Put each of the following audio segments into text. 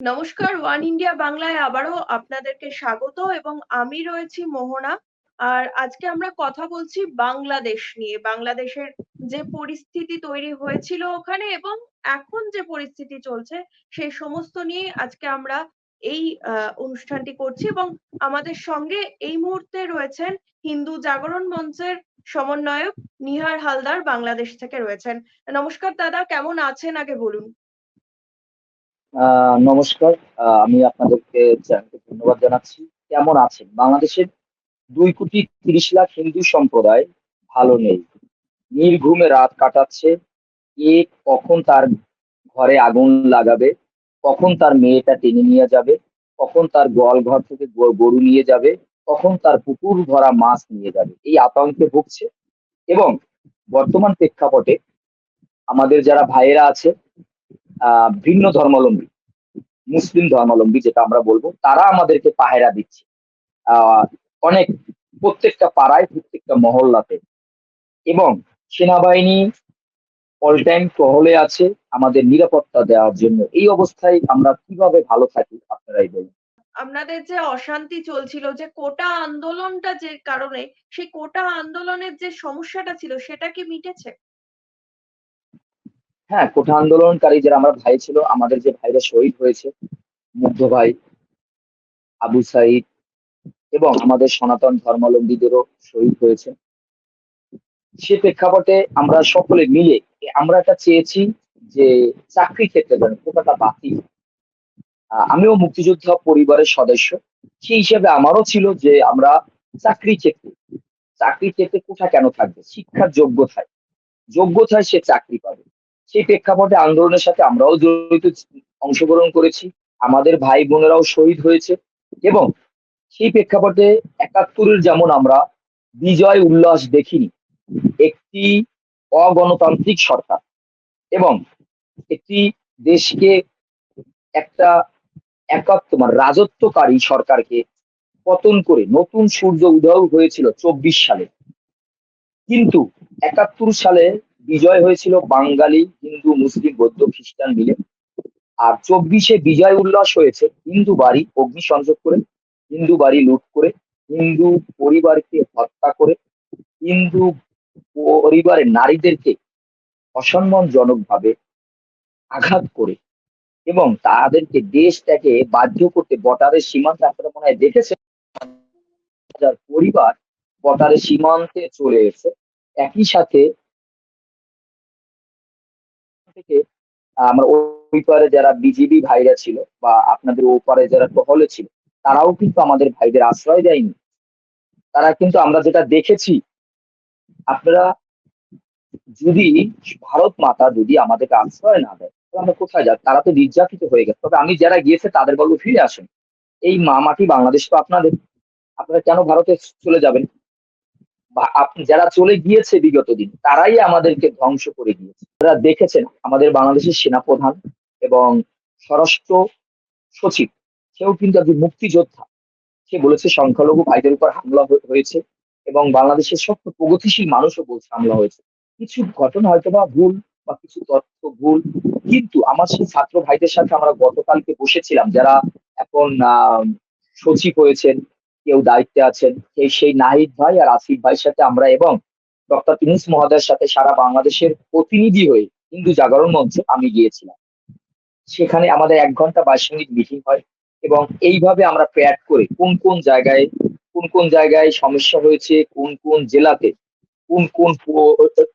নমস্কার, one India বাংলায় আবারও আপনাদেরকে স্বাগত এবং আমি রয়েছি মোহনা। আর আজকে আমরা কথা বলছি বাংলাদেশ নিয়ে, বাংলাদেশের যে পরিস্থিতি তৈরি হয়েছিল ওখানে এবং এখন যে পরিস্থিতি চলছে সেই সমস্ত নিয়ে আজকে আমরা এই অনুষ্ঠানটি করছি এবং আমাদের সঙ্গে এই মুহূর্তে রয়েছেন হিন্দু জাগরণ মঞ্চের সমন্বয়ক নিহার হালদার, বাংলাদেশ থেকে রয়েছেন। নমস্কার দাদা, কেমন আছেন আগে বলুন? নমস্কার। আমি আপনাদেরকে জানাতে ধন্যবাদ জানাচ্ছি। কেমন আছেন? বাংলাদেশের দুই কোটি তিরিশ লাখ হিন্দু সম্প্রদায় ভালো নেই। নির্ঘুমে রাত কাটাচ্ছে। কে কখন তার ঘরে আগুন লাগাবে? কখন তার মেয়েটা টেনে নিয়ে যাবে? কখন তার গোয়াল ঘর থেকে গরু নিয়ে যাবে? কখন তার পুকুর ভরা মাছ নিয়ে যাবে? এই আতঙ্কে ভুগছে। এবং বর্তমান প্রেক্ষাপটে আমাদের যারা ভাইয়েরা আছে ভিন্ন ধর্মাবলম্বী, মুসলিম ধর্মাবলম্বী যেটা আমরা বলব, তারা আমাদেরকে পাহেরা দিচ্ছে। অনেক, প্রত্যেকটা পাড়ায়, প্রত্যেকটা মহল্লাতে। এবং সেনাবাহিনী অল টাইম টহলে আছে, আমাদের নিরাপত্তা দেওয়ার জন্য। এই অবস্থায় আমরা কীভাবে ভালো থাকি, আপনারাই বলুন। আপনাদের যে অশান্তি চলছিল, যে কোটা আন্দোলনটা যে কারণে, সেই কোটা আন্দোলনের যে সমস্যাটা ছিল, সেটা কি মিটেছে? হ্যাঁ কোঠা আন্দোলনকারী যারা আমার ভাই ছিল, আমাদের যে ভাইরা শহীদ হয়েছে, মুগ্ধ ভাই, আবু সাইদ এবং আমাদের সনাতন ধর্মাবলম্বীদেরও শহীদ হয়েছে। সে প্রেক্ষাপটে আমরা সকলে মিলে, আমরা এটা চেয়েছি যে চাকরি ক্ষেত্রে যেন কোটাটা বাতিল। আমিও মুক্তিযোদ্ধা পরিবারের সদস্য। সেই হিসেবে আমারও ছিল যে আমরা চাকরি ক্ষেত্রে চাকরি ক্ষেত্রে কোটা কেন থাকবে? শিক্ষার যোগ্যতায় যোগ্যতায় সে চাকরি পাবে। সেই প্রেক্ষাপটে আন্দোলনের সাথে আমরাও জড়িত অংশগ্রহণ করেছি। আমাদের ভাই বোনেরাও শহীদ হয়েছে এবং সেই প্রেক্ষাপটে একাত্তরের যেমন আমরা বিজয় উল্লাস দেখিনি, একটি অগণতান্ত্রিক সরকার এবং একটি দেশকে একটা একাত্ম মানে রাজত্বকারী সরকারকে পতন করে নতুন সূর্য উদয় হয়েছিল চব্বিশ সালে। কিন্তু একাত্তর সালে বিজয় হয়েছিল বাঙালি, হিন্দু, মুসলিম, বৌদ্ধ, খ্রিস্টান মিলে। আর চব্বিশে বিজয় উল্লাস হয়েছে, হিন্দু বাড়ি অগ্নিসংযোগ করে, হিন্দু বাড়ি লুট করে, হিন্দু পরিবারকে হত্যা করে, হিন্দু পরিবারের নারীদেরকে অসম্মানজনক ভাবে আঘাত করে এবং তাদেরকে দেশ থেকে বাধ্য করতে বটারের সীমান্তে আপনারা মনে হয় দেখেছেন পরিবার বটারের সীমান্তে চলে এসে একই সাথে থেকে আমরা ওই পারে যারা বিজিবি ভাইরা ছিল বা আপনাদের ও পারে যারা টহলে ছিল, তারাও কিন্তু আমাদের ভাইদের আশ্রয় দেয়নি। তারা কিন্তু আমরা যেটা দেখেছি, আপনারা যদি ভারত মাতা যদি আমাদেরকে আশ্রয় না দেয় আমরা কোথায় যাব? তারা তো নির্যাতিত হয়ে গেছে। তবে আমি যারা গিয়েছে, তাদের বলব, ফিরে আসেন। এই মা মাটি বাংলাদেশ তো আপনাদের। আপনারা কেন ভারতে চলে যাবেন? যারা চলে গিয়েছে বিগত দিন, তারাই আমাদেরকে ধ্বংস করে গিয়েছে আপনারা দেখেছেন, আমাদের বাংলাদেশের সেনাপ্রধান এবং স্বরাষ্ট্র সচিব, সেও কিন্তু একজন মুক্তিযোদ্ধা। সে বলেছে, সংখ্যালঘু ভাইদের উপর হামলা হয়ে- হয়েছে এবং বাংলাদেশের সব প্রগতিশীল মানুষও বলছে, হামলা হয়েছে। কিছু ঘটনা হয়তো বা ভুল বা কিছু তথ্য ভুল, কিন্তু আমার সেই ছাত্র ভাইদের সাথে আমরা গতকালকে বসেছিলাম, যারা এখন সচিব হয়েছেন কেউ দায়িত্বে আছেন। সেই সেই নাহিদ ভাই আর আসিফ ভাইয়ের সাথে আমরা এবং ডক্টর ইনুস মহোদয়ের সাথে সারা বাংলাদেশের প্রতিনিধি হয়ে হিন্দু জাগরণ মঞ্চে আমি গিয়েছিলাম। সেখানে আমাদের এক ঘণ্টা বাইশ মিনিট মিটিং হয় এবং এইভাবে আমরা প্যাড করে কোন কোন জায়গায়, কোন কোন জায়গায় সমস্যা হয়েছে, কোন কোন জেলাতে, কোন কোন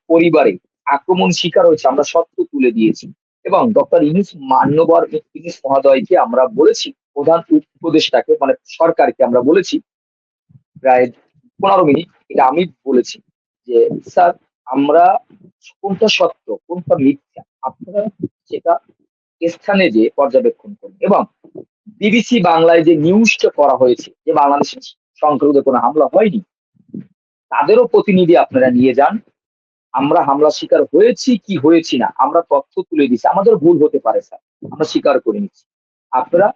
পরিবারে আক্রমণ শিকার হয়েছে আমরা সত্য তুলে দিয়েছি। এবং ডক্টর ইনুস মান্যবর, ইনুস মহোদয়কে আমরা বলেছি প্রধান উপদেষ্টাকে মানে সরকারকে আমরা বলেছি, প্রায় পনেরো মিনিট, এটা আমি বলেছি যে, স্যার, আমরা কোনটা সত্য, কোনটা মিথ্যা, আপনারা সেটা স্থানে যে পর্যবেক্ষণ করুন। এবং বিবিসি বাংলায় যে নিউজটা করা হয়েছে, যে বাংলাদেশে সংখ্যালঘুদের কোনো হামলা হয়নি, তাদেরও প্রতিনিধি আপনারা নিয়ে যান। আমরা হামলা শিকার হয়েছি কি হয়েছি না, আমরা তথ্য তুলে দিচ্ছি আমাদের ভুল হতে পারে, স্যার। আমরা স্বীকার করে নিচ্ছি। আপনারা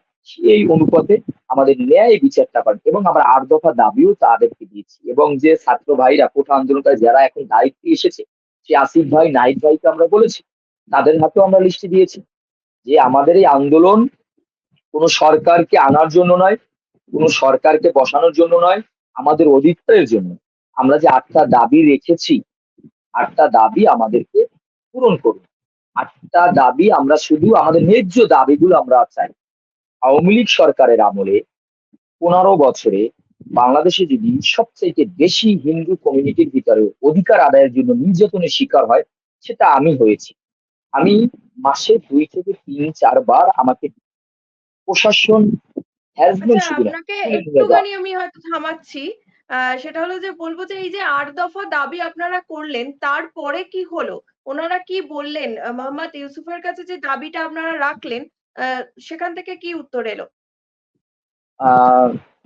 এই অনুপাতে আমাদের ন্যায় বিচারটা করেন। এবং আমরা আট দফা দাবিও তাদেরকে দিয়েছি। এবং যে ছাত্র ভাইরা কোঠা আন্দোলনকারী যারা এখন দায়িত্বে এসেছে, সে আসিফ ভাই, নাহিদ ভাইকে আমরা বলেছি, তাদের হাতেও আমরা লিস্টে দিয়েছি যে আমাদের এই আন্দোলন কোনো সরকারকে আনার জন্য নয়, কোনো সরকারকে বসানোর জন্য নয়, আমাদের অধিকারের জন্য। আমরা যে আটটা দাবি রেখেছি, আটটা দাবি আমাদেরকে পূরণ করুন। আটটা দাবি আমরা শুধু আমাদের ন্যায্য দাবিগুলো আমরা চাই। আওয়ামী লীগ সরকারের আমলে পনেরো বছরে বাংলাদেশে যদি সবচেয়ে বেশি হিন্দু কমিউনিটির ভিতরে অধিকার আদায়ের জন্য নির্যাতনের শিকার হয় সেটা আমি হয়েছি। আমি মাসে দুই থেকে তিন চারবার আমাকে প্রশাসন আচ্ছা। একটুখানি আমি হয়তো থামাচ্ছি। আহ, সেটা হলো যে বলব যে এই যে আট দফা দাবি আপনারা করলেন তারপরে কি হলো? ওনারা কি বললেন? মোহাম্মদ ইউসুফের কাছে যে দাবিটা আপনারা রাখলেন সেখান থেকে কি উত্তর এলো?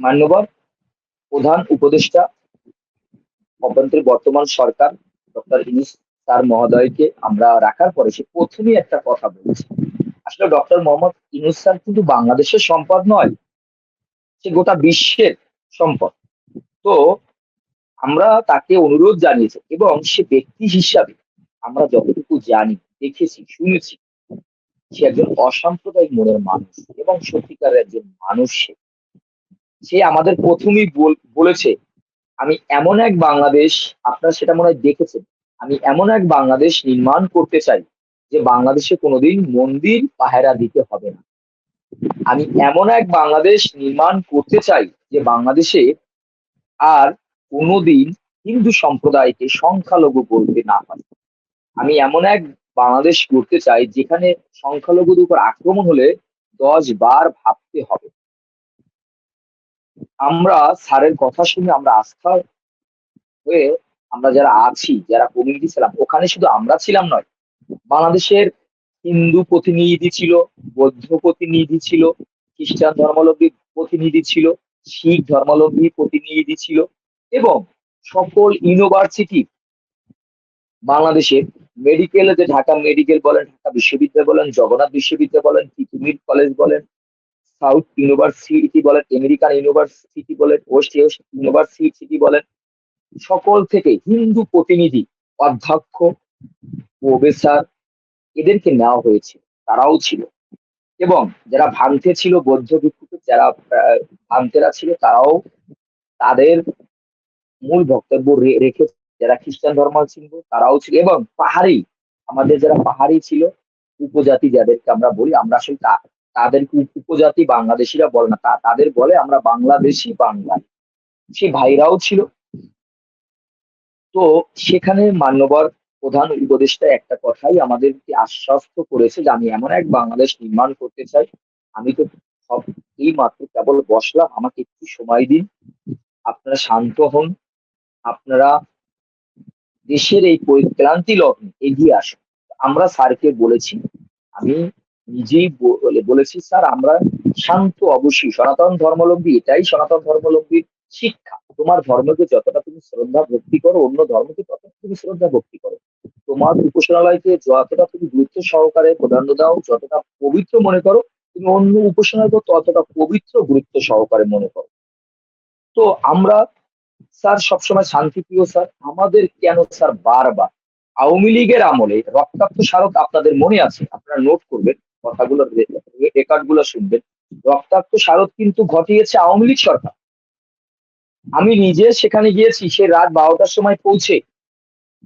মান্যবর প্রধান উপদেষ্টা, অভ্যন্তরীণ বর্তমান সরকার, ডক্টর ইনিস তার মহোদয়কে আমরা রাখার পরে সে প্রথমেই একটা কথা বলেছে। আসলে ডক্টর মোহাম্মদ ইনুস স্যার কিন্তু বাংলাদেশের সম্পদ নয়, সে গোটা বিশ্বের সম্পদ। তো আমরা তাকে অনুরোধ জানিয়েছি এবং সে ব্যক্তি হিসাবে আমরা যতটুকু জানি, দেখেছি, শুনেছি সে একজন অসাম্প্রদায়িক মনের মানুষ এবং সত্যিকারের একজন মানুষ সে। সে আমাদের প্রথমেই বলেছে, আমি এমন এক বাংলাদেশ, আপনারা সেটা মনে হয় দেখেছেন, আমি এমন এক বাংলাদেশ নির্মাণ করতে চাই, যে বাংলাদেশে কোনোদিন মন্দির পাহারা দিতে হবে না আমি এমন এক বাংলাদেশ নির্মাণ করতে চাই, যে বাংলাদেশে আর কোনোদিন হিন্দু সম্প্রদায়কে সংখ্যালঘু বলতে না হয় আমি এমন এক বাংলাদেশ করতে চাই, যেখানে সংখ্যালঘুদের উপর আক্রমণ হলে দশ বার ভাবতে হবে। আমরা স্যারের কথা শুনে আমরা আস্থা হয়ে আমরা যারা আছি, যারা কমিউনিটি ছিলাম, ওখানে শুধু আমরা ছিলাম নয়, বাংলাদেশের হিন্দু প্রতিনিধি ছিল, বৌদ্ধ প্রতিনিধি ছিল, খ্রিস্টান ধর্মাবলম্বী প্রতিনিধি ছিল, শিখ ধর্মাবলম্বী প্রতিনিধি ছিল, এবং সকল ইউনিভার্সিটি বাংলাদেশের মেডিকেল যে ঢাকা মেডিকেল বলেন, ঢাকা বিশ্ববিদ্যালয় বলেন, জগন্নাথ বিশ্ববিদ্যালয় বলেন তিতুমির কলেজ বলেন, সাউথ ইউনিভার্সিটি বলেন, আমেরিকান ইউনিভার্সিটি বলেন, ওয়েস্ট ইউনিভার্সিটি বলেন, সকল থেকে হিন্দু প্রতিনিধি, অধ্যক্ষ, প্রফেসর এদেরকে নেওয়া হয়েছে, তারাও ছিল। এবং যারা ভাঙতে ছিল, বৌদ্ধ ভিত্তিক যারা ভাঙতেরা ছিল, তারাও তাদের মূল বক্তব্য রেখে যারা খ্রিস্টান ধর্ম ছিল তারাও ছিল। এবং পাহাড়ি, আমাদের যারা পাহাড়ি ছিল, উপজাতি যাদেরকে আমরা বলি, আমরা আসলে তাদেরকে উপজাতি বাংলাদেশিরা বলে না। তাদের বলে আমরা বাংলাদেশি বাঙালি। সে ভাইরাও ছিল। তো সেখানে মান্যবর প্রধান উপদেষ্টা একটা কথাই আমাদেরকে আশ্বস্ত করেছে যে, আমি এমন এক বাংলাদেশ নির্মাণ করতে চাই। আমি তো সব, এই মাত্র কেবল বসলাম। আমাকে একটু সময় দিন। আপনারা শান্ত হন। আপনারা দেশের এই পরিক্রান্তি লগ্নে এগিয়ে আসুন আমরা স্যারকে বলেছি, আমি নিজেই বলেছি, স্যার, আমরা শান্ত, অবশ্যই। সনাতন ধর্মাবলম্বী, এটাই সনাতন ধর্মাবলম্বীর শিক্ষা। তোমার ধর্মকে যতটা তুমি শ্রদ্ধা ভক্তি করো, অন্য ধর্মকে ততটা তুমি শ্রদ্ধা ভক্তি করো। তোমার উপাসনালয়কে যতটা তুমি গুরুত্ব সহকারে প্রাধান্য দাও, যতটা পবিত্র মনে করো, তুমি অন্য উপাসনালয়কে ততটা পবিত্র গুরুত্ব সহকারে মনে করো। তো আমরা স্যার, সবসময় শান্তিপ্রিয় স্যার। আমাদের কেন স্যার বারবার? আওয়ামী লীগের আমলে রক্তাক্ত স্মারক আপনাদের মনে আছে? আপনারা নোট করবেন, কথাগুলো রেকর্ডগুলো শুনবেন। রক্তাক্ত স্মারক কিন্তু ঘটিয়েছে আওয়ামী লীগ সরকার। আমি নিজে সেখানে গিয়েছি, সে রাত বারোটার সময় পৌঁছে।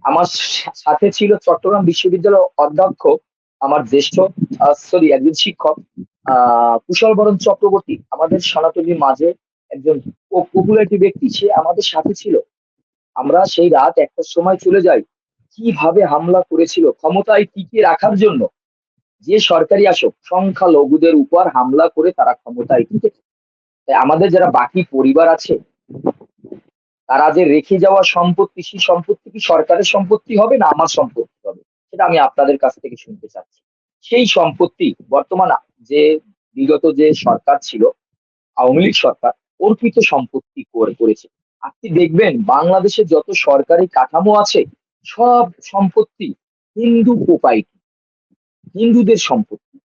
আমার সাথে ছিল চট্টগ্রাম বিশ্ববিদ্যালয়ের অধ্যক্ষ, আমার জ্যেষ্ঠ সরি একজন শিক্ষক, আহ কুশল বরণ চক্রবর্তী। আমাদের সনাতনীর মাঝে একজন পপুলারিটি ব্যক্তি, সে আমাদের সাথে ছিল। আমরা সেই রাত একটার সময় চলে যাই। কীভাবে হামলা করেছিল, ক্ষমতায় টিকিয়ে রাখার জন্য যে সরকারি আসক, সংখ্যালঘুদের উপর হামলা করে তারা ক্ষমতায় টিকে তাই আমাদের যারা বাকি পরিবার আছে, তারা যে রেখে যাওয়া সম্পত্তি, সেই সম্পত্তি কি সরকারের সম্পত্তি হবে না আমার সম্পত্তি হবে? সেটা আমি আপনাদের কাছ থেকে শুনতে চাচ্ছি। সেই সম্পত্তি বর্তমান যে, বিগত যে সরকার ছিল, আওয়ামী লীগ সরকার অর্পিত সম্পত্তি করে করেছে। আপনি দেখবেন বাংলাদেশে যত সরকারি কাঠামো আছে, সব সম্পত্তি হিন্দু প্রোপাইটি হিন্দুদের সম্পত্তি।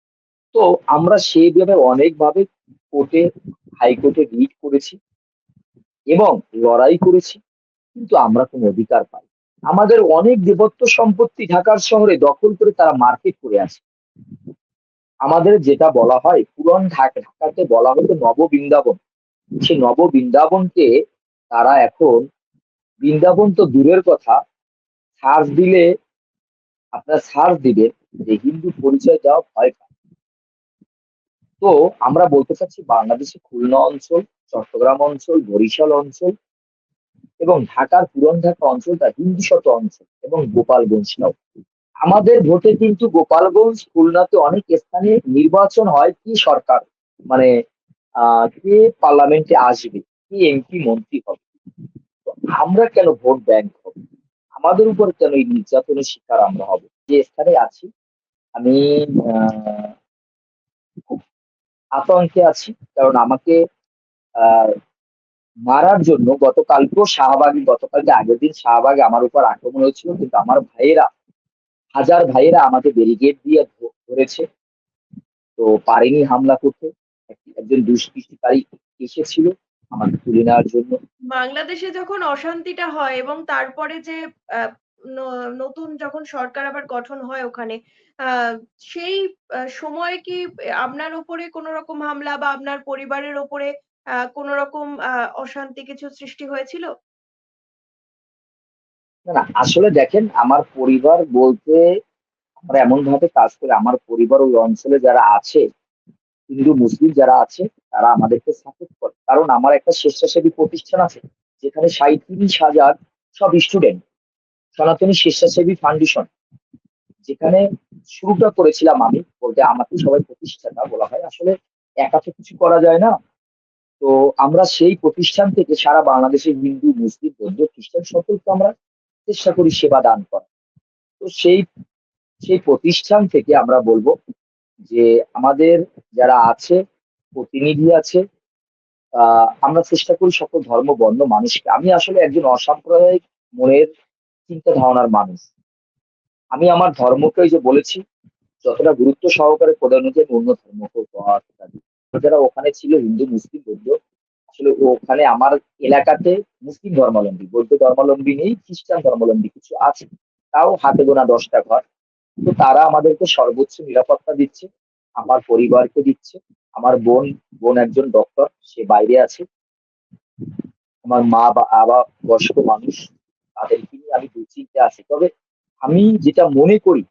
তো আমরা সেইভাবে অনেকভাবে কোর্টে হাইকোর্টে রিট করেছি এবং লড়াই করেছি, কিন্তু আমরা কোনো অধিকার পাই। আমাদের অনেক দেবত্ব সম্পত্তি ঢাকার শহরে দখল করে তারা মার্কেট করে আছে। আমাদের যেটা বলা হয়, পুরন ঢাকা, ঢাকাকে বলা হতো নব বৃন্দাবন সেই নব বৃন্দাবনকে তারা এখন, বৃন্দাবন তো দূরের কথা, সার্চ দিলে আপনারা সার্চ দিবেন যে হিন্দু পরিচয় দেওয়া ভয় পায়। তো আমরা বলতে চাচ্ছি বাংলাদেশে খুলনা অঞ্চল, চট্টগ্রাম অঞ্চল, বরিশাল অঞ্চল এবং ঢাকার পুরন ঢাকা অঞ্চলটা হিন্দু শত অঞ্চল এবং গোপালগঞ্জ গোপালগঞ্জটাও আমাদের ভোটে কিন্তু গোপালগঞ্জ, খুলনাতে অনেক স্থানে নির্বাচন হয় কি সরকার মানে কে পার্লামেন্টে আসবে, কি এমপি, মন্ত্রী হবে? আমরা কেন ভোট ব্যাংক হব? আমাদের উপর কেন এই নির্যাতনের শিকার আমরা হব? যে স্থানে আছি, আমি আতঙ্কে আছি। কারণ আমাকে মারার জন্য গতকালকেও শাহবাগী, গতকালকে আগের দিন শাহবাগে আমার উপর আক্রমণ হয়েছিল, কিন্তু আমার ভাইয়েরা, হাজার ভাইয়েরা আমাকে ব্যারিকেড দিয়ে ধরেছে। তো পারেনি হামলা করতে। একজন দুষ্কৃতিকারী এসেছিল আমাকে তুলে নেওয়ার জন্য। বাংলাদেশে যখন অশান্তিটা হয় এবং তারপরে যে নতুন যখন সরকার আবার গঠন হয় ওখানে সেই সময় কি আপনার উপরে কোনো রকম হামলা বা আপনার পরিবারের ওপরে কোনো রকম অশান্তি কিছু সৃষ্টি হয়েছিল? না না আসলে দেখেন আমার পরিবার বলতে আমরা এমন ভাবে কাজ করে আমার পরিবার ওই অঞ্চলে যারা আছে হিন্দু, মুসলিম যারা আছে, তারা আমাদেরকে সাপোর্ট করে। কারণ আমার একটা স্বেচ্ছাসেবী প্রতিষ্ঠান আছে, যেখানে সাঁত্রিশ হাজার সব স্টুডেন্ট সনাতনী স্বেচ্ছাসেবী ফাউন্ডেশন যেখানে শুরুটা করেছিলাম আমি, বলতে আমাকে সবাই প্রতিষ্ঠাতা বলা হয়। আসলে একা তো কিছু করা যায় না। তো আমরা সেই প্রতিষ্ঠান থেকে সারা বাংলাদেশের হিন্দু, মুসলিম, বৌদ্ধ, খ্রিস্টান সকলকে আমরা চেষ্টা করি সেবা দান করা তো সেই সেই প্রতিষ্ঠান থেকে আমরা বলব যে আমাদের যারা আছে, প্রতিনিধি আছে আমরা চেষ্টা করি সকল ধর্ম বর্ণ মানুষকে। আমি আসলে একজন অসাম্প্রদায়িক মনের চিন্তা ধারণার মানুষ। আমি আমার ধর্মকে যে বলেছি, যতটা গুরুত্ব সহকারে প্রদান অনুযায়ী অন্য ধর্মকে উপহার ইত্যাদি। যারা ওখানে ছিল হিন্দু, মুসলিম, বৌদ্ধ, আসলে ওখানে আমার এলাকাতে মুসলিম ধর্মাবলম্বী, বৌদ্ধ ধর্মাবলম্বী নেই, খ্রিস্টান ধর্মাবলম্বী কিছু আছে। তাও হাতে গোনা দশটা ঘর। তো তারা আমাদেরকে সর্বোচ্চ নিরাপত্তা দিচ্ছে, আমার পরিবারকে দিচ্ছে, আমার বোন বোন একজন ডক্টর সে বাইরে আছে। আমার মা বাবা বয়স্ক মানুষ, তাদেরকে নিয়ে আমি দুশ্চিন্তে আছি। তবে আমি যেটা মনে করি,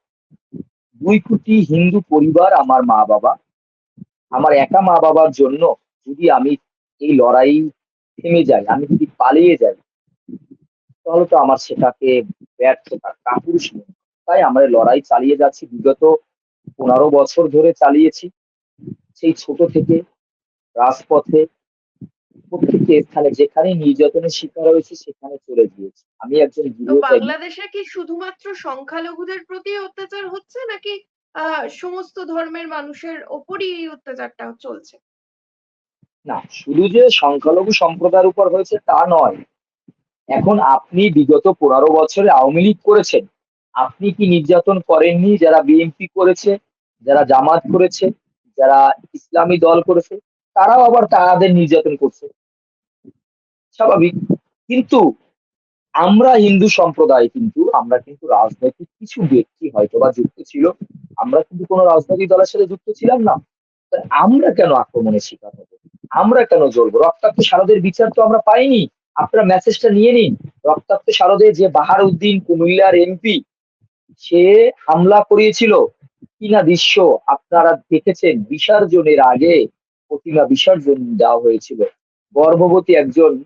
দুই কোটি হিন্দু পরিবার আমার মা বাবা আমার একা মা বাবার জন্য যদি আমি এই লড়াই থেমে যাই, আমি যদি পালিয়ে যাই, তাহলে তো আমার সেটাকে ব্যর্থতা, কাপুরুষ মনে। তাই আমরা লড়াই চালিয়ে যাচ্ছি। বিগত পনেরো বছর ধরে চালিয়েছি। সেই ছোট থেকে রাজপথে প্রত্যেকটি স্থানে যেখানে নির্যাতনের শিকার হয়েছে সেখানে চলে গিয়েছি। আমি একজন বাংলাদেশে কি শুধুমাত্র সংখ্যালঘুদের প্রতি অত্যাচার হচ্ছে নাকি সমস্ত ধর্মের মানুষের ওপরই এই অত্যাচারটা চলছে? না শুধু যে সংখ্যালঘু সম্প্রদায়ের উপর হয়েছে তা নয়। এখন আপনি বিগত পনেরো বছরে আওয়ামী লীগ করেছেন আপনি কি নির্যাতন করেননি যারা বিএনপি করেছে, যারা জামাত করেছে, যারা ইসলামী দল করেছে? তারাও আবার তাদের নির্যাতন করছে। স্বাভাবিক। কিন্তু আমরা হিন্দু সম্প্রদায় কিন্তু, আমরা কিন্তু রাজনৈতিক কিছু ব্যক্তি হয়তো বা যুক্ত ছিল, আমরা কিন্তু কোনো রাজনৈতিক দলের সাথে যুক্ত ছিলাম না। আমরা কেন আক্রমণের শিকার হব? আমরা কেন জ্বলবো? রক্তাক্ত সারদের বিচার তো আমরা পাইনি। আপনারা মেসেজটা নিয়ে নিন। রক্তাক্ত সারদে যে বাহার উদ্দিন কুমিল্লার এমপি সে হামলা করিয়েছিল। কিনা দৃশ্য আপনারা দেখেছেন বিসর্জনের আগে প্রতিমা বিসর্জন দেওয়া হয়েছিল। গর্ভবতী একজন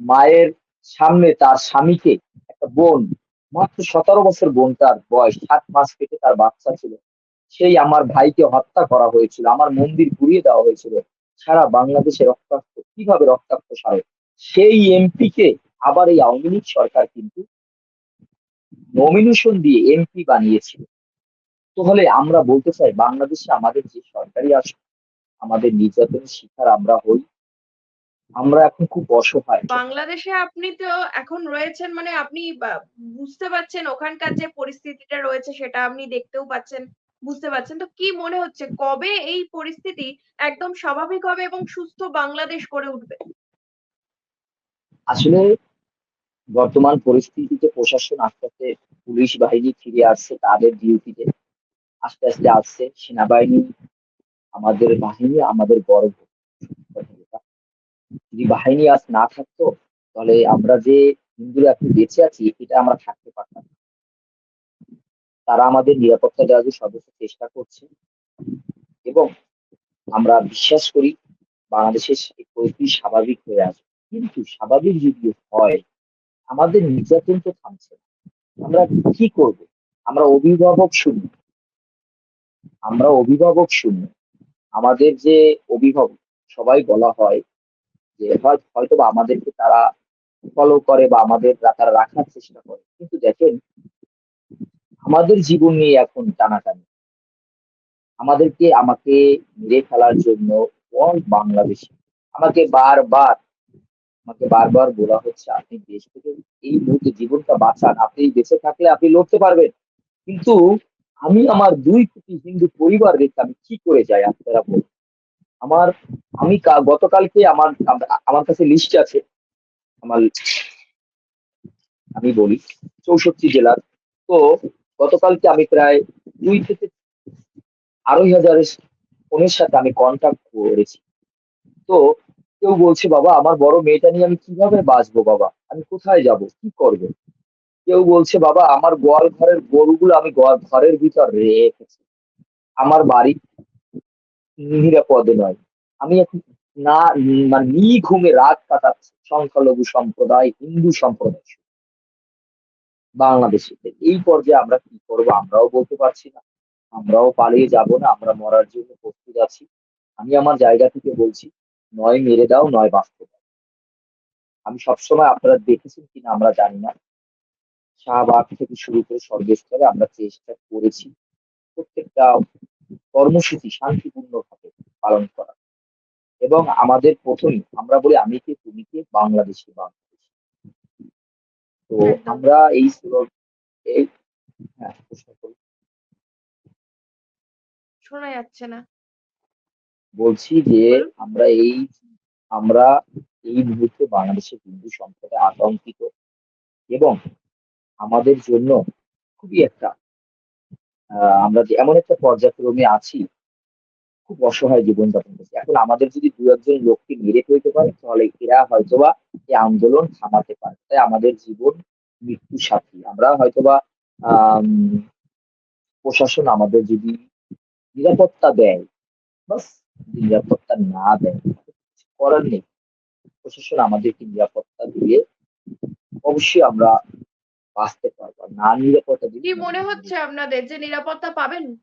মায়ের সামনে তার স্বামীকে একটা বোন, মাত্র সতেরো বছর বোন তার বয়স, সাত মাস পেটে তার বাচ্চা ছিল। সেই আমার ভাইকে হত্যা করা হয়েছিল, আমার মন্দির পুড়িয়ে দেওয়া হয়েছিল। সারা বাংলাদেশে রক্তাক্ত, কীভাবে রক্তাক্ত সারে? সেই এমপি কে আবার এই আওয়ামী লীগ সরকার কিন্তু নমিনেশন দিয়ে এমপি বানিয়েছিল। তাহলে আমরা বলতে চাই বাংলাদেশে আমাদের যে সরকারি আসন আমাদের নির্যাতনের শিকার আমরা হই আমরা এখন খুব অসহায়। বাংলাদেশে আপনি তো এখন রয়েছেন মানে আপনি বুঝতে পারছেন ওখানকার যে পরিস্থিতিটা রয়েছে সেটা আপনি দেখতেও পাচ্ছেন বুঝতে পারছেন। তো কি মনে হচ্ছে কবে এই পরিস্থিতি একদম স্বাভাবিক হবে এবং সুস্থ বাংলাদেশ গড়ে উঠবে? আসলে বর্তমান পরিস্থিতিতে প্রশাসন আস্তে আস্তে পুলিশ বাহিনী ফিরে আসছে, তাদের ডিউটিতে আস্তে আস্তে আসছে। সেনাবাহিনী, আমাদের বাহিনী, আমাদের গর্ব যদি বাহিনী আজ না থাকতো, তাহলে আমরা যে হিন্দুরা এখন বেঁচে আছি, এটা আমরা থাকতে পারতাম। তারা আমাদের নিরাপত্তা দেওয়ার সর্বোচ্চ চেষ্টা করছে, এবং আমরা বিশ্বাস করি বাংলাদেশের পরিস্থিতি স্বাভাবিক হয়ে আসবে। কিন্তু স্বাভাবিক যদি হয় আমাদের নির্যাতন তো থামছে আমরা কি করব? আমরা অভিভাবক শূন্য আমরা অভিভাবক শূন্য আমাদের যে অভিভাবক, সবাই বলা হয় যে হয়তো বা আমাদেরকে তারা ফলো করে বা আমাদের তারা রাখার চেষ্টা করে। কিন্তু দেখেন, আমাদের জীবন নিয়ে এখন টানাটানি। আমাদেরকে, আমাকে মেরে ফেলার জন্য অল বাংলাদেশি, আমাকে বারবার আমাকে বারবার বলা হচ্ছে, আপনি দেশ থেকে এই মুহূর্তে জীবনটা বাঁচান। আপনি দেশে থাকলে আপনি লড়তে পারবেন। কিন্তু আমি আমার দুই কোটি হিন্দু পরিবার রেখে আমি কি করে যাই, আপনারা বলুন। আমার, আমি গতকালকে আমার আমার কাছে লিস্ট আছে। আমার, আমি বলি, চৌষট্টি জেলার। তো গতকালকে আমি প্রায় দুই থেকে আড়াই হাজার ফোনের সাথে আমি কন্ট্যাক্ট করেছি। তো কেউ বলছে, বাবা, আমার বড় মেয়েটা নিয়ে আমি কীভাবে বাঁচবো, বাবা? আমি কোথায় যাব? কি করব? কেউ বলছে, বাবা, আমার গোয়াল ঘরের গরুগুলো আমি গোয়াল ঘরের ভিতর রেখেছি। আমার বাড়ি নিরাপদে নয়। আমি এখন না মানে নিঘুমে রাত কাটাচ্ছি। সংখ্যালঘু সম্প্রদায়, হিন্দু সম্প্রদায় বাংলাদেশে। এই পর্যায়ে আমরা কি করব, আমরাও বলতে পারছি না। আমরাও পালিয়ে যাব না। আমরা মরার জন্য প্রস্তুত আছি। আমি আমার জায়গা থেকে বলছি নয় মেরে দাও নয় বাঁচতে দাও। আমি সবসময় আপনারা দেখেছেন কিনা আমরা জানি না। শাহবাগ থেকে শুরু করে সর্বস্তরে আমরা চেষ্টা করেছি প্রত্যেকটা কর্মসূচি শান্তিপূর্ণভাবে পালন করা। এবং আমাদের প্রথমেই আমরা বলি আমি কে তুমি কে বাংলাদেশি বাংলাদেশি তো আমরা এই এই হ্যাঁ প্রশ্ন করুন। শোনা যাচ্ছে না। বলছি যে আমরা এই আমরা এই মুহূর্তে বাংলাদেশের হিন্দু সম্প্রদায় আতঙ্কিত এবং আমাদের জন্য খুবই একটা আমরা যে এমন একটা পর্যায়ক্রমে আছি খুব অসহায় জীবনযাপন করছি। এখন আমাদের যদি দু একজন লোককে মেরে ফেলতে পারে তাহলে এরা হয়তোবা এই আন্দোলন থামাতে পারে তাই আমাদের জীবন মৃত্যু সাথী আমরা হয়তোবা প্রশাসন আমাদের যদি নিরাপত্তা দেয় বাস নিরাপত্তা না দেয় করার নেই। প্রশাসন আমাদেরকে নিরাপত্তা দিয়ে অবশ্যই আমরা বাঁচতে পারব। না নিরাপত্তা দিলে কি মনে হচ্ছে আপনাদের যে নিরাপত্তা পাবেন?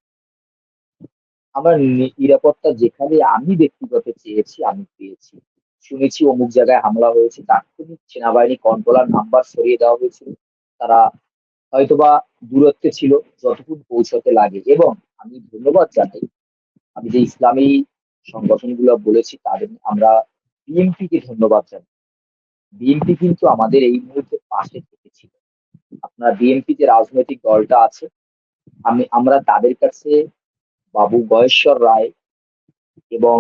আমার নিরাপত্তা যেখানে আমি ব্যক্তিগত চেয়েছি আমি পেয়েছি। শুনেছি অমুক জায়গায় হামলা হয়েছে তাৎক্ষণিক সেনাবাহিনী কন্ট্রোলার নাম্বার সরিয়ে দেওয়া হয়েছিল। তারা হয়তোবা দূরত্বে ছিল যতটুকু পৌঁছতে লাগে। এবং আমি ধন্যবাদ জানাই। আমি যে ইসলামী সংগঠনগুলো বলেছি তাদের আমরা বিএনপি কে ধন্যবাদ জানাই। বিএনপি কিন্তু আমাদের এই মুহূর্তে পাশে থেকেছিল আপনার বিএনপি যে রাজনৈতিক দলটা আছে। আমি, আমরা তাদের কাছে বাবু গয়েশ্বর রায় এবং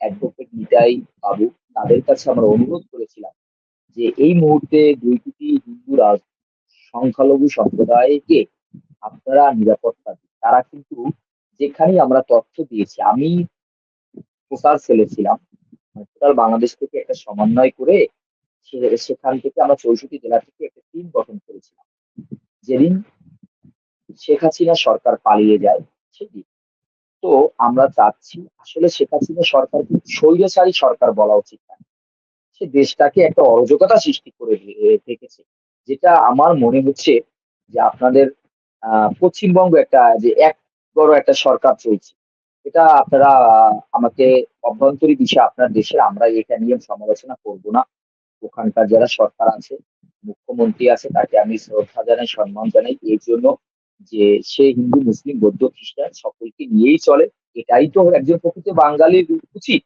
অ্যাডভোকেট নিতাই বাবু তাদের কাছে আমরা অনুরোধ করেছিলাম যে এই মুহূর্তে দুই কোটি হিন্দু রাজ, সংখ্যালঘু সম্প্রদায়কে আপনারা নিরাপত্তা দিন। তারা কিন্তু যেখানেই আমরা তথ্য দিয়েছি, আমি প্রচার ছেলেছিলাম টোটাল বাংলাদেশ থেকে একটা সমন্বয় করে সেখান থেকে আমরা চৌষট্টি জেলা থেকে একটা টিম গঠন করেছিলাম। যেদিন শেখ হাসিনা সরকার পালিয়ে যায় সেদিন। তো আমরা চাচ্ছি আসলে শেখ হাসিনা সরকার কিন্তু স্বৈরাচারী সরকার বলা উচিত না। সে দেশটাকে একটা অরাজকতা সৃষ্টি করে রেখেছে যেটা আমার মনে হচ্ছে যে আপনাদের আহ, পশ্চিমবঙ্গ একটা যে এক বড় একটা সরকার চলছে। এটা আপনারা, আমাকে অভ্যন্তরীণ বিষয় আপনার দেশের আমরা এটা নিয়ে সমালোচনা করব না। ওখানকার যারা সরকার আছে, মুখ্যমন্ত্রী আছে, তাকে আমি শ্রদ্ধা জানাই, সম্মান জানাই। এই জন্য যে সে হিন্দু, মুসলিম, বৌদ্ধ, খ্রিস্টান সকলকে নিয়েই চলে, এটাই তো একজন প্রকৃত বাঙালির উচিত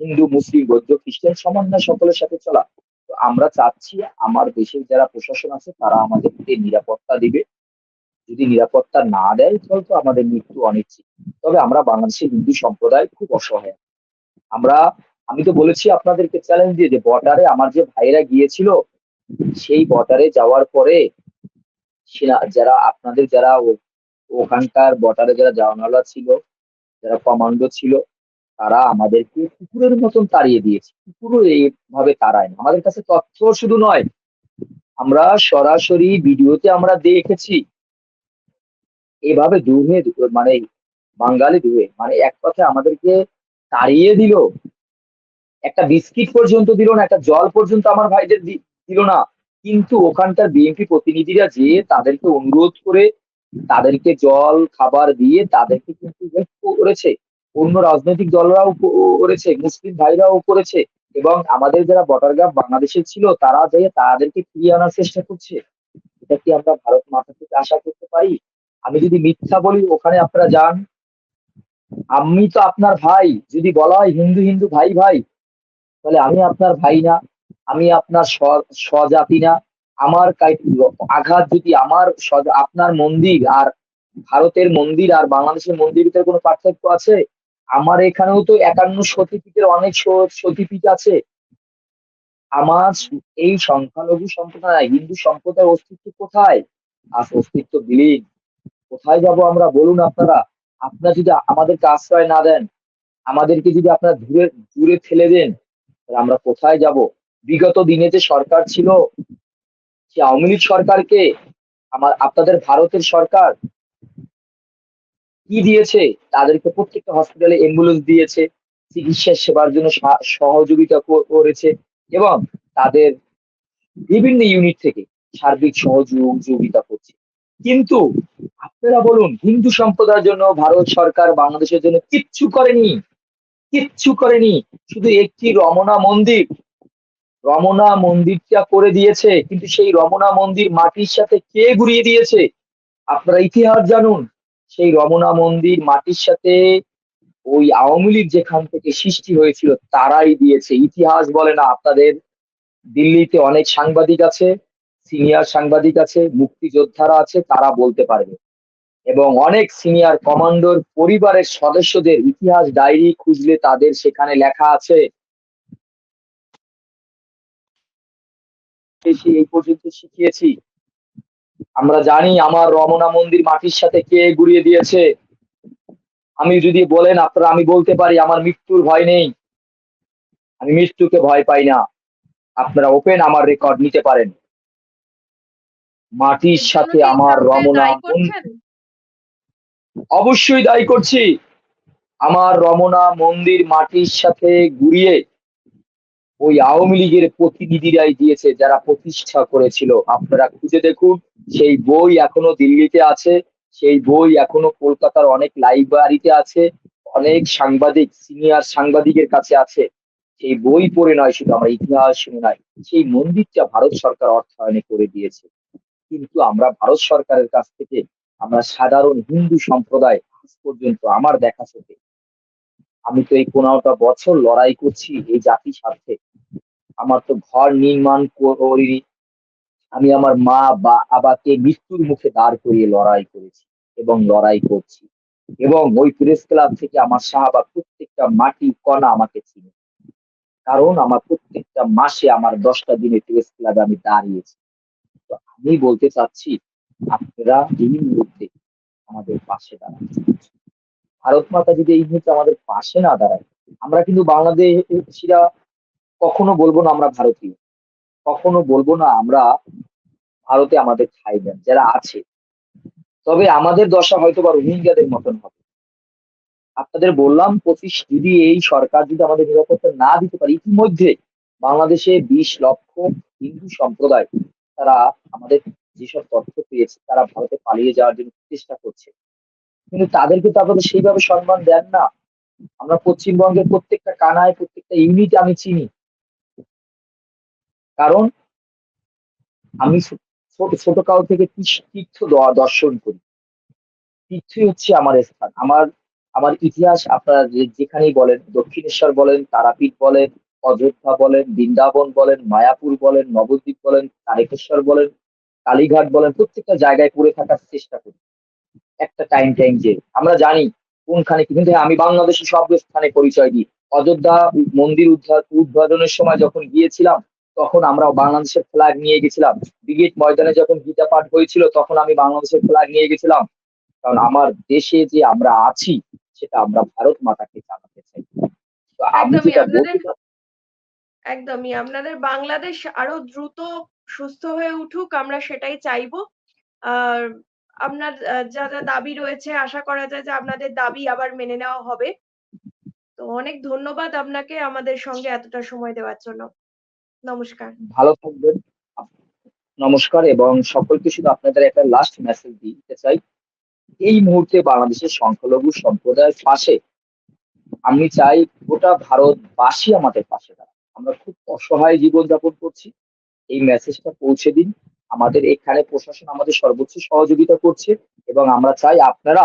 হিন্দু, মুসলিম, বৌদ্ধ, খ্রিস্টান সমন্বয় সকলের সাথে চলা। তো আমরা চাচ্ছি, আমার দেশের যারা প্রশাসন আছে, তারা আমাদেরকে নিরাপত্তা দিবে। যদি নিরাপত্তা না দেয়, তাহলে তো আমাদের মৃত্যু অনিশ্চিত। তবে আমরা বাংলাদেশের হিন্দু সম্প্রদায় খুব অসহায়। আমরা, আমি তো বলেছি আপনাদেরকে চ্যালেঞ্জ দিয়ে যে বর্ডারে আমার যে ভাইরা গিয়েছিল, সেই বর্ডারে যাওয়ার পরে যারা আপনাদের যারা ওখানকার বর্ডারে যারা জানালা ছিল, যারা কমান্ডো ছিল, তারা আমাদেরকে কুকুরের মতন তাড়িয়ে দিয়েছে। কুকুরও এইভাবে তাড়ায় না। আমাদের কাছে তথ্য শুধু নয়, আমরা সরাসরি ভিডিওতে আমরা দেখেছি এভাবে দুহে মানে বাঙালি দুহে মানে এক কথায় আমাদেরকে তাড়িয়ে দিল। একটা বিস্কিট পর্যন্ত দিল না, একটা জল পর্যন্ত আমার ভাইদের দিল না। কিন্তু ওখানকার বিএনপি প্রতিনিধিরা যে তাদেরকে অনুরোধ করে তাদেরকে জল, খাবার দিয়ে তাদেরকে কিন্তু করেছে। অন্য রাজনৈতিক দলরাও করেছে, মুসলিম ভাইরাও করেছে এবং আমাদের যারা বটারগাম বাংলাদেশের ছিল তারা যে তাদেরকে ফিরিয়ে আনার চেষ্টা করছে। এটা কি আমরা ভারত মাথা থেকে আশা করতে পারি? আমি যদি মিথ্যা বলি, ওখানে আপনারা যান। আমি তো আপনার ভাই। যদি বলা হয় হিন্দু হিন্দু ভাই ভাই, তাহলে আমি আপনার ভাই না। আমি আপনার স্ব- স্বজাতি না। আমার আঘাত যদি আমার আপনার মন্দির আর ভারতের মন্দির আর বাংলাদেশের মন্দিরের ভিতরে কোনো পার্থক্য আছে? আমার এখানেও তো একান্ন সতীপীঠের অনেক সতীপীঠ আছে। আমার এই সংখ্যালঘু সম্প্রদায়, হিন্দু সম্প্রদায়ের অস্তিত্ব কোথায়? আর অস্তিত্ব বিলীন। কোথায় যাব আমরা বলুন আপনারা? আপনারা যদি আমাদেরকে আশ্রয় না দেন, আমাদেরকে যদি আপনারা দূরে দূরে ফেলে দেন আমরা কোথায় যাব? বিগত দিনে যে সরকার ছিল, সে আওয়ামী লীগ সরকারকে আমার, আপনাদের ভারতের সরকার কি দিয়েছে? তাদেরকে প্রত্যেকটা হসপিটালে অ্যাম্বুলেন্স দিয়েছে, চিকিৎসা সেবার জন্য সহযোগিতা করেছে এবং তাদের বিভিন্ন ইউনিট থেকে সার্বিক সহযোগিতা করছে। কিন্তু আপনারা বলুন, হিন্দু সম্প্রদায়ের জন্য ভারত সরকার বাংলাদেশের জন্য কিচ্ছু করেনি। কিচ্ছু করেনি। শুধু একটি রমনা মন্দির। রমনা মন্দিরটা করে দিয়েছে, কিন্তু সেই রমনা মন্দির মাটির সাথে কে ঘুরিয়ে দিয়েছে? আপনারা ইতিহাস জানুন। সেই রমনা মন্দির মাটির সাথে ওই আওয়ামী লীগ যেখান থেকে সৃষ্টি হয়েছিল, তারাই দিয়েছে। ইতিহাস বলে না, আপনাদের দিল্লিতে অনেক সাংবাদিক আছে, সিনিয়র সাংবাদিক আছে, মুক্তিযোদ্ধারা আছে, তারা বলতে পারবে। এবং অনেক সিনিয়র কমান্ডোর পরিবারের সদস্যদের ইতিহাস ডায়েরি খুঁজলে তাদের সেখানে লেখা আছে। এই পর্যন্ত শিখিয়েছি। আমরা জানি আমার রমনা মন্দির মাটির সাথে কে গুড়িয়ে দিয়েছে। আমি যদি বলেন আপনারা আমি বলতে পারি আমার মৃত্যুর ভয় নেই। আমি মৃত্যুকে ভয় পাই না। আপনারা ওপেন আমার রেকর্ড নিতে পারেন। মাটির সাথে আমার রমনা? অবশ্যই দায়ী করছি। আমার রমনা মন্দির মাটির সাথে গুড়িয়ে ওই আওয়ামী লীগের প্রতিনিধিরাই দিয়েছে, যারা প্রতিষ্ঠা করেছিল। আপনারা খুঁজে দেখুন, সেই বই এখনও দিল্লিতে আছে, সেই বই এখনও কলকাতার অনেক লাইব্রেরিতে আছে, অনেক সাংবাদিক, সিনিয়র সাংবাদিকের কাছে আছে। সেই বই পড়ে নয়, শুধু আমরা ইতিহাস শুনে নয়, সেই মন্দিরটা ভারত সরকার অর্থায়নে করে দিয়েছে। কিন্তু আমরা ভারত সরকারের কাছ থেকে আমরা সাধারণ হিন্দু সম্প্রদায় আজ পর্যন্ত আমার দেখা চোখে আমি তো এই পনেরোটা বছর লড়াই করছি এই জাতির স্বার্থে। আমার তো ঘর নির্মাণ করিনি। আমি আমার মা বা আবাকে মৃত্যুর মুখে দাঁড় করিয়ে লড়াই করেছি এবং লড়াই করছি। এবং ওই প্রেস ক্লাব থেকে আমার সাহাবা প্রত্যেকটা মাটি, কণা আমাকে চিনে। কারণ আমার প্রত্যেকটা মাসে আমার দশটা দিনে প্রেস ক্লাবে আমি দাঁড়িয়েছি। তো আমি বলতে চাচ্ছি আপনারা এই মুহূর্তে আমাদের পাশে দাঁড়ান। ভারত মাতা যদি এই মুহূর্তে আমাদের পাশে না দাঁড়ায়, আমরা কিন্তু বাংলাদেশিরা কখনো বলব না আমরা ভারতীয়। কখনো বলব না আমরা ভারতে আমাদের ঠাই দেন যারা আছে। তবে আমাদের দশা হয়তো বা রোহিঙ্গাদের মতন হবে। আপনাদের বললাম পঁচিশ যদি এই সরকার যদি আমাদের নিরাপত্তা না দিতে পারে, ইতিমধ্যে বাংলাদেশে বিশ লক্ষ হিন্দু সম্প্রদায় তারা আমাদের যেসব তথ্য পেয়েছে, তারা ভারতে পালিয়ে যাওয়ার জন্য চেষ্টা করছে। কিন্তু তাদেরকে তো আপনাদের সেইভাবে সম্মান দেন না। আমরা পশ্চিমবঙ্গের প্রত্যেকটা কানায়, প্রত্যেকটা ইউনিট আমি চিনি। কারণ আমি ছোট কাল থেকে তীর্থ- দর্শন করি। তীর্থই হচ্ছে আমার স্থান। আমার আমার ইতিহাস আপনারা যেখানেই বলেন, দক্ষিণেশ্বর বলেন, তারাপীঠ বলেন, অযোধ্যা বলেন, বৃন্দাবন বলেন, মায়াপুর বলেন, নবদ্বীপ বলেন, তারেকেশ্বর বলেন কালীঘাট বলেন প্রত্যেকটা জায়গায় পড়ে থাকার চেষ্টা করি। একটা টাইম টাইম যে আমরা জানি কোনখানে কি কিন্তু আমি বাংলাদেশি সব স্থানে পরিচয় দিই। অযোধ্যা মন্দির উদ্ঘা- উদ্বোধনের সময় যখন গিয়েছিলাম তখন আমরা বাংলাদেশের ফ্ল্যাগ নিয়ে গেছিলাম। ব্রিগেড ময়দানে যখন গীতা পাঠ হয়েছিল তখন আমি বাংলাদেশের ফ্ল্যাগ নিয়ে গেছিলাম। কারণ আমার দেশে যে আমরা আছি সেটা আমরা ভারত মাতাকে জানাতে চাই একদমই আপনাদের বাংলাদেশ আরও দ্রুত সুস্থ হয়ে উঠুক, আমরা সেটাই চাইব। আর আপনার যা যা দাবি রয়েছে, আশা করা যায় যে আপনাদের দাবি আবার মেনে নেওয়া হবে। তো অনেক ধন্যবাদ আপনাকে আমাদের সঙ্গে এতটা সময় দেওয়ার জন্য। নমস্কার। ভালো থাকবেন। নমস্কার এবং সকলকে শুধু আপনাদের একটা লাস্ট মেসেজ দিতে চাই। এই মুহূর্তে বাংলাদেশের সংখ্যালঘু সম্প্রদায়ের পাশে আমি চাই গোটা ভারতবাসী আমাদের পাশে দাঁড়ায় আমরা খুব অসহায় জীবনযাপন করছি। এই মেসেজটা পৌঁছে দিন। আমাদের এখানে প্রশাসন আমাদের সর্বোচ্চ সহযোগিতা করছে এবং আমরা চাই আপনারা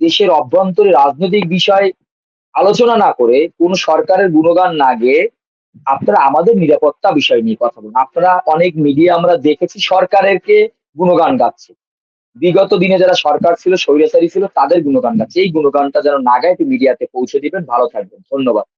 দেশের অভ্যন্তরে রাজনৈতিক বিষয় আলোচনা না করে কোন সরকারের গুণগান না গেয়ে আপনারা আমাদের নিরাপত্তা বিষয় নিয়ে কথা বলুন। আপনারা অনেক মিডিয়া আমরা দেখেছি সরকারেরকে গুণগান গাচ্ছে। বিগত দিনে যারা সরকার ছিল, স্বৈরাচারী ছিল, তাদের গুণগান গাচ্ছে। এই গুণগানটা যেন না গায় মিডিয়াতে পৌঁছে দিবেন। ভালো থাকবেন। ধন্যবাদ।